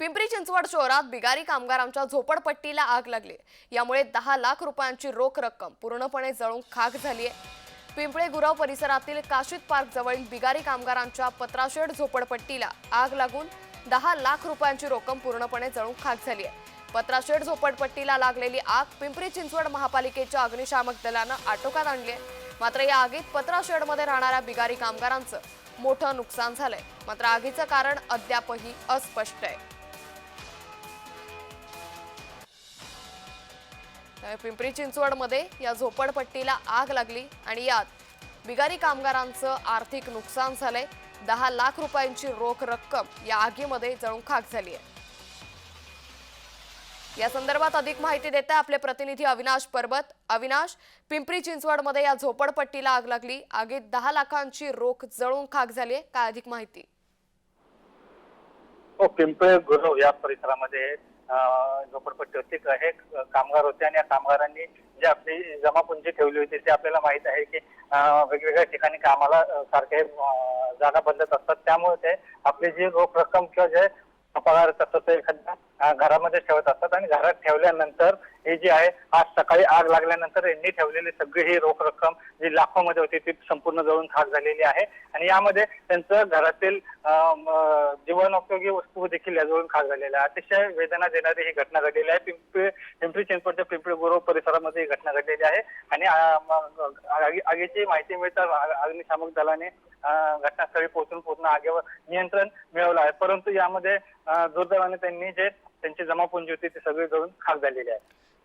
पिंपरी चिंचवड शहरात बिगारी कामगारांच्या झोपडपट्टीला आग लागली. यामुळे दहा लाख रुपयांची रोख रक्कम पूर्णपणे जळून खाक झाली आहे पिंपळे गुरव परिसरातील काशीत पार्क जवळील बिगारी कामगारांच्या पत्राशेड झोपडपट्टीला आग लागून दहा लाख रुपयांची रक्कम पूर्णपणे जळून खाक झाली आहे पत्राशेड झोपडपट्टीला लागलेली आग पिंपरी चिंचवड महापालिकेच्या अग्निशामक दलानं आटोक्यात आणली आहे मात्र या आगीत पत्राशेडमध्ये राहणाऱ्या बिगारी कामगारांचं मोठं नुकसान झालंय. मात्र आगीचं कारण अद्यापही अस्पष्ट आहे. पिंपरी चिंचवडमध्ये या झोपडपट्टीला आग लागली आणि यात बिगारी कामगारांचं आर्थिक नुकसान झालंय. दहा लाख रुपयांची रोख रक्कम या आगीमध्ये जळून खाक झाली आहे. या संदर्भात अधिक माहिती देत आहे आपले प्रतिनिधी अविनाश परबत. अविनाश पिंपरी चिंचवडमध्ये या झोपडपट्टीला आग लागली. आगीत दहा लाखांची रोख जळून खाक झाली आहे. काय अधिक माहिती? हो पिंपळे गुरव या परिसरामध्ये झोपडपट्टीवरती झोपडपट्टी होती हे कामगार होते आणि या कामगारांनी जी आपली जमापुंजी ठेवली होती ते आपल्याला माहीत आहे की वेगवेगळ्या ठिकाणी कामाला सारखे जागा बदलत असतात. त्यामुळे ते आपली जी रोख रक्कम किंवा जे पगार असतात ते एखाद्या घरामध्ये ठेवत असतात आणि घरात ठेवल्यानंतर हे जे आहे आज सकाळी आग लागल्यानंतर यांनी ठेवलेली सगळी ही रोख रक्कम जी लाखोमध्ये होती ती संपूर्ण जळून खाक झालेली आहे. आणि यामध्ये त्यांचं घरातील जीवनोपयोगी वस्तू देखील जळून खाक झालेल्या आहे अतिशय वेदना देणारी ही घटना घडलेली आहे. पिंपरी पिंपरी चिंचवडच्या पिंपरी गुरव परिसरामध्ये ही घटना घडलेली आहे. आणि आगी- आगीची माहिती मिळताच अग्निशामक दलाने घटनास्थळी पोहोचून पूर्ण आगीवर नियंत्रण मिळवलं आहे. परंतु यामध्ये दुर्दैवाने त्यांनी जे त्यांची जमापुंजी होती ती सगळी जळून खाक झालेली आहे.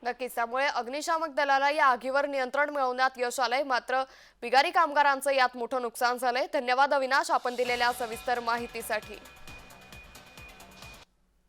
नक्कीच त्यामुळे अग्निशामक दलाला या आगीवर नियंत्रण मिळवण्यात यश आलंय. मात्र बिगारी कामगारांचं यात मोठं नुकसान झालंय. धन्यवाद अविनाश आपण दिलेल्या सविस्तर माहितीसाठी.